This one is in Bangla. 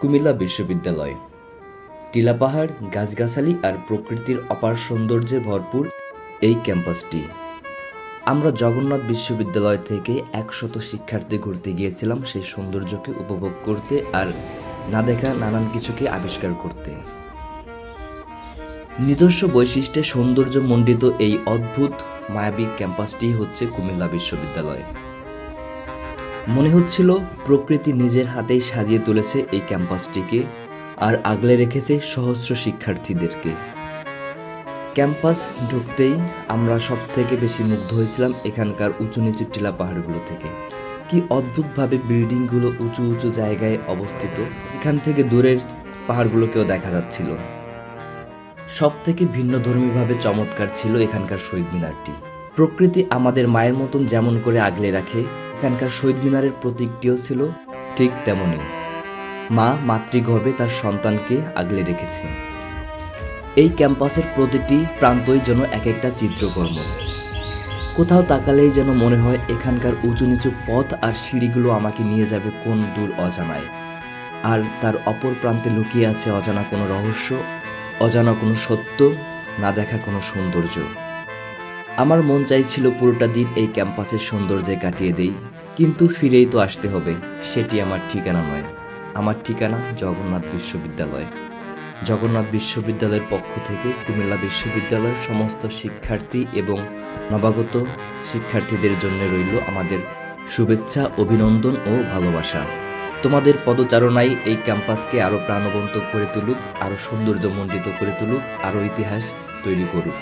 কুমিল্লা বিশ্ববিদ্যালয়। টিলা পাহাড়, গাছগাছালি আর প্রকৃতির অপার সৌন্দর্যে ভরপুর এই ক্যাম্পাসটি। আমরা জগন্নাথ বিশ্ববিদ্যালয় থেকে একশত শিক্ষার্থী ঘুরতে গিয়েছিলাম সেই সৌন্দর্যকে উপভোগ করতে আর না দেখা নানান কিছুকে আবিষ্কার করতে। নিজস্ব বৈশিষ্ট্যে সৌন্দর্যমণ্ডিত এই অদ্ভুত, মায়াবী ক্যাম্পাসটি হচ্ছে কুমিল্লা বিশ্ববিদ্যালয়। মনে হচ্ছিল প্রকৃতি নিজের হাতেই সাজিয়ে তুলেছে এই ক্যাম্পাসটিকে আর আগলে রেখেছে সহস্র শিক্ষার্থীদেরকে। ক্যাম্পাস ঢুকতেই আমরা সব থেকে বেশি মুগ্ধ হয়েছিলাম এখানকার উঁচু নিচু টিলা পাহাড়গুলো থেকে। কি অদ্ভুতভাবে বিল্ডিংগুলো উঁচু উঁচু জায়গায় অবস্থিত, এখান থেকে দূরের পাহাড়গুলোকেও দেখা যাচ্ছিল। সব থেকে ভিন্ন ধর্মীভাবে চমৎকার ছিল এখানকার শহীদ মিনারটি। প্রকৃতি আমাদের মায়ের মতন যেমন করে আগলে রাখে এখানকার শহীদ মিনারের প্রতীকটিও ছিল ঠিক তেমনই। মা মাতৃগর্ভে তার সন্তানকে আগলে রেখেছে। এই ক্যাম্পাসের প্রতিটি প্রান্তই যেন এক একটা চিত্রকর্ম। কোথাও তাকালেই যেন মনে হয় এখানকার উঁচু নিচু পথ আর সিঁড়িগুলো আমাকে নিয়ে যাবে কোন দূর অজানায়। আর তার অপর প্রান্তে লুকিয়ে আছে অজানা কোনো রহস্য, অজানা কোনো সত্য, না দেখা কোনো সৌন্দর্য। আমার মন চাইছিল পুরোটা দিন এই ক্যাম্পাসের সৌন্দর্যে কাটিয়ে দেই, কিন্তু ফিরেই তো আসতে হবে, সেটি আমার ঠিকানা নয়। আমার ঠিকানা জগন্নাথ বিশ্ববিদ্যালয়। জগন্নাথ বিশ্ববিদ্যালয়ের পক্ষ থেকে কুমিল্লা বিশ্ববিদ্যালয়ের সমস্ত শিক্ষার্থী এবং নবাগত শিক্ষার্থীদের জন্য রইল আমাদের শুভেচ্ছা, অভিনন্দন ও ভালোবাসা। তোমাদের পদচারণাই এই ক্যাম্পাসকে আরও প্রাণবন্ত করে তুলুক, আরও সৌন্দর্যমণ্ডিত করে তুলুক, আরও ইতিহাস তৈরি করুক।